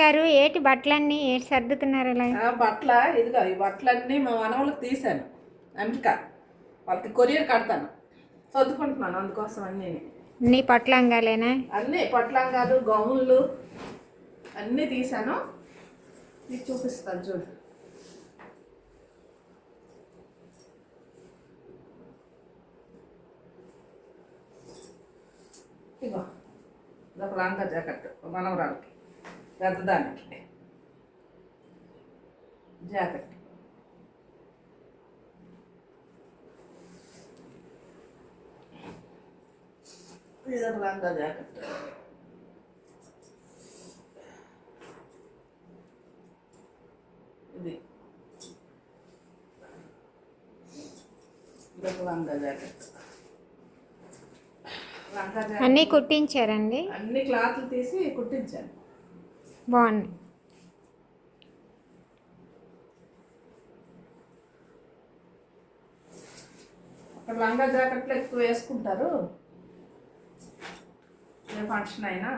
గారు ఏటి బట్టలన్నీ ఏటి సర్దుతున్నారు ఇలా? ఆ బట్టల ఇదిగో ఈ బట్టలన్నీ మా మనవలకు తీశాను అమెరికా వాళ్ళకి కొరియర్ కడతాను. చదువుకుంటున్నాను అందుకోసం అన్నీ నీ పట్లంగాలేనా అన్నీ పట్లంగాలు గౌన్లు అన్నీ తీశాను. నీకు చూపిస్తాను చూడు. ఇగో ఇదొక లంగా జాకెట్ మనవరాలకి. పెద్దదానికి. జాకెట్ ఇదొక లంగా జాకెట్ ఇది. ఇదొక లంగా జాకెట్ అన్నీ కుట్టించారండి? అన్ని క్లాత్లు తీసి కుట్టించాను. బాగున్నాయి అక్కడ లంగా జాకెట్లు ఎక్కువ వేసుకుంటారు. ఏ ఫంక్షన్ అయినా.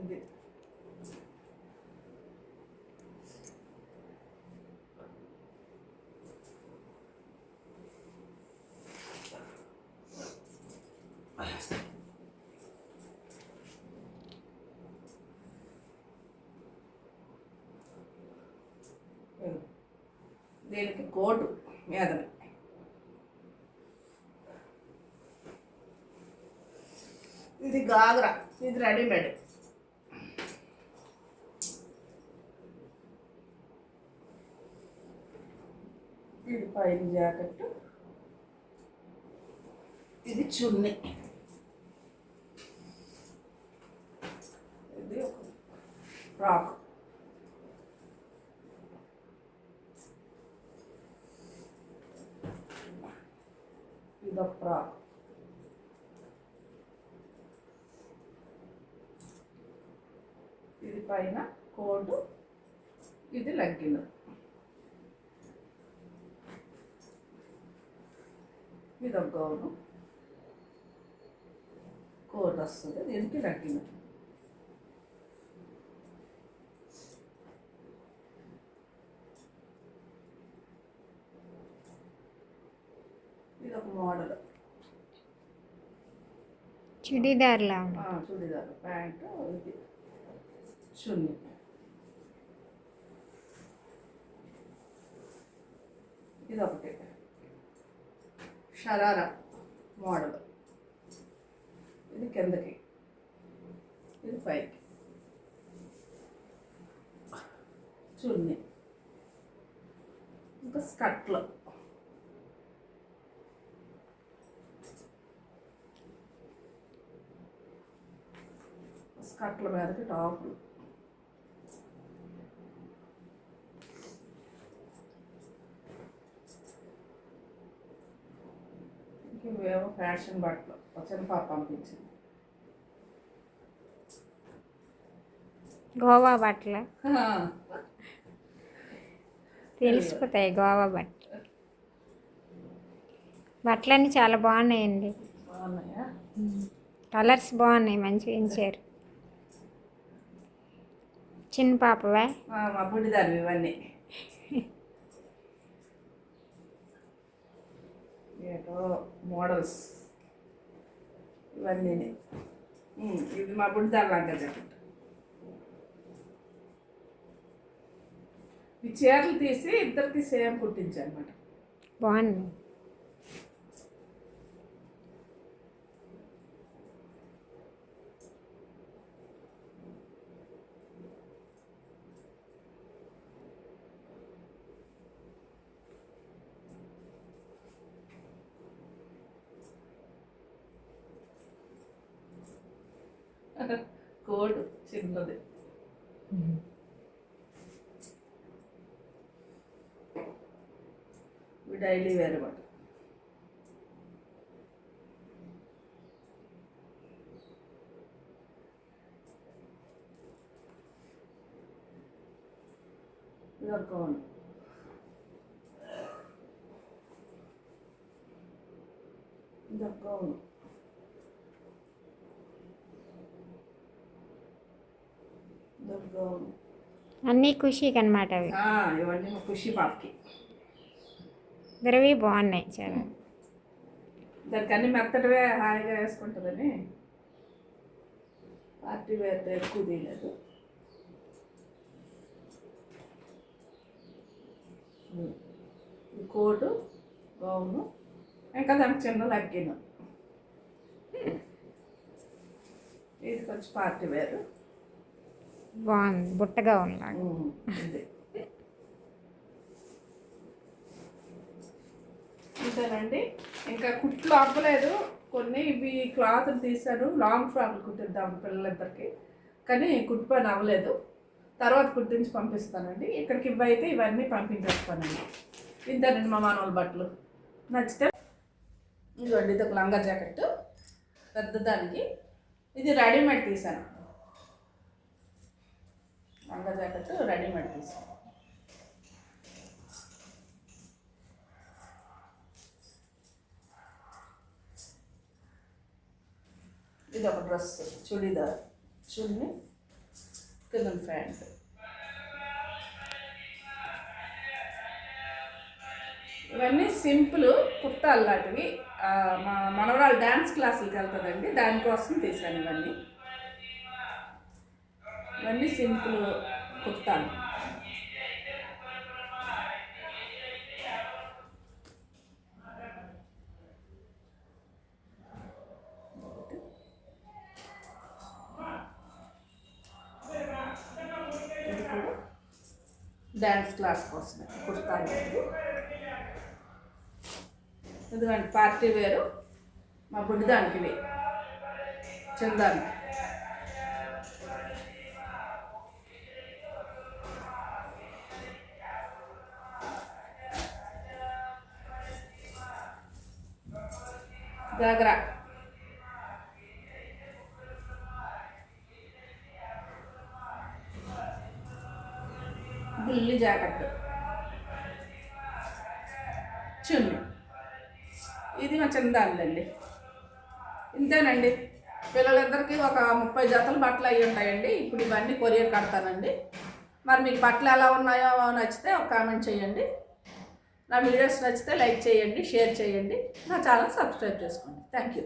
ఇది. దీనికి కోటు మీదని ఇది గాగ్రా ఇది రెడీమేడ్. ఇది పైన జాకెట్ ఇది చున్నీ ఇది ఒక ఫ్రాక్ ఇదొక ఇది పైన కోటు ఇది లెగ్గిన్. ఇది ఒక గౌను. కోట్ వస్తుంది దీనికి లెగ్గిన్. ఇది ఒక మోడల్. చుడీదార్లా? ఉంది ఆ, చూడిదార్. ప్యాంటు ఇది. చున్నీ. ఇది ఒకటి షరారా మోడల్. ఇది కిందకి. ఇది పైకి. చున్నీ. ఇంకా స్కర్ట్లు. స్కర్ట్ల మీదకి టాపులు ఇవేవో ఫ్యాషన్ బట్టలు చిన్న పాప పంపించింది. గోవా బట్టలు? తెలిసిపోతాయి గోవా బట్టలు. బట్టలన్నీ చాలా బాగున్నాయండి. బాగున్నాయా? కలర్స్ బాగున్నాయి మంచిగా ఎంచారు చిన్న పాపవా? మా బుడ్డిదాన్ని ఇవన్నీ. ఏటో మోడల్స్. ఇవన్నీ. ఇది మా బుడ్డిదాని లాగా జాకెట్ ఈ చీరలు తీసి ఇద్దరికి సేమ్ కుట్టించానమాట బాగున్నాయి కోడ్ చిన్నది ఇవి డైలీ వేర్ అనమాట ఇది ఒక గౌన్ ఇది ఒక గౌన్ ఇదొక గౌను అన్నీ ఖుషీకి అనమాట అవి ఇవన్నీ ఖుషి పాపకి. ఇద్దరివి బాగున్నాయి చాలా. దానికి అన్ని మెత్తటివే హాయిగా వేసుకుంటుందని పార్టీ వేర్ ఎక్కువ తీయలేదు. Coat gown. ఇంకా దానికి చిన్న లగ్గిన. ఇది కొంచెం పార్టీ వేరు. బాగుంది బుట్టగా ఉన్నా ఉమ్, ఇంకా కుట్లు అవ్వలేదు కొన్ని ఇవి క్లాత్లు తీశాను లాంగ్ ఫ్రాక్లు కుట్టిద్దాం పిల్లలిద్దరికి. కానీ కుట్టు పని అవ్వలేదు. తర్వాత కుట్టించి పంపిస్తానండి. ఇక్కడికి ఇవి అయితే ఇవన్నీ పంపించేస్తానండి. ఇంతేనండి మా మానవుల బట్టలు. నచ్చితే ఇదిగోండి ఇది ఒక లంగా జాకెట్ పెద్దదానికి. ఇది రెడీమేడ్ తీశాను. లంగా జాకెట్ రెడీమేడ్ తీసాను ఇది ఒక డ్రెస్ చుడీదార్. చున్నీ కింద ప్యాంట్. ఇవన్నీ సింపుల్ కుర్తాలు లాంటివి. మా మనవరాలు డ్యాన్స్ క్లాసులకి వెళ్తుందండి దానికోసం తీసాను ఇవన్నీ. ఇవన్నీ సింపుల్ కుట్టాను డ్యాన్స్ క్లాస్ కోసమే కుర్తాలు ఎందుకంటే పార్టీ వేరు మా బుడ్డిదానికి ఇవి చందానికి. దగ్గర. బుల్లి జాకెట్. చున్ను. ఇది మా చందాలండి ఇంతేనండి. పిల్లలిద్దరికి ఒక ముప్పై జతలు బట్టలు అయి ఉంటాయండి. ఇప్పుడు ఇవన్నీ కొరియర్ కడతానండి. మరి మీకు బట్టలు ఎలా ఉన్నాయో నచ్చితే ఒక కామెంట్ చేయండి. నా వీడియోస్ నచ్చితే లైక్ చేయండి షేర్ చేయండి. నా ఛానల్ సబ్స్క్రైబ్ చేసుకోండి. Thank you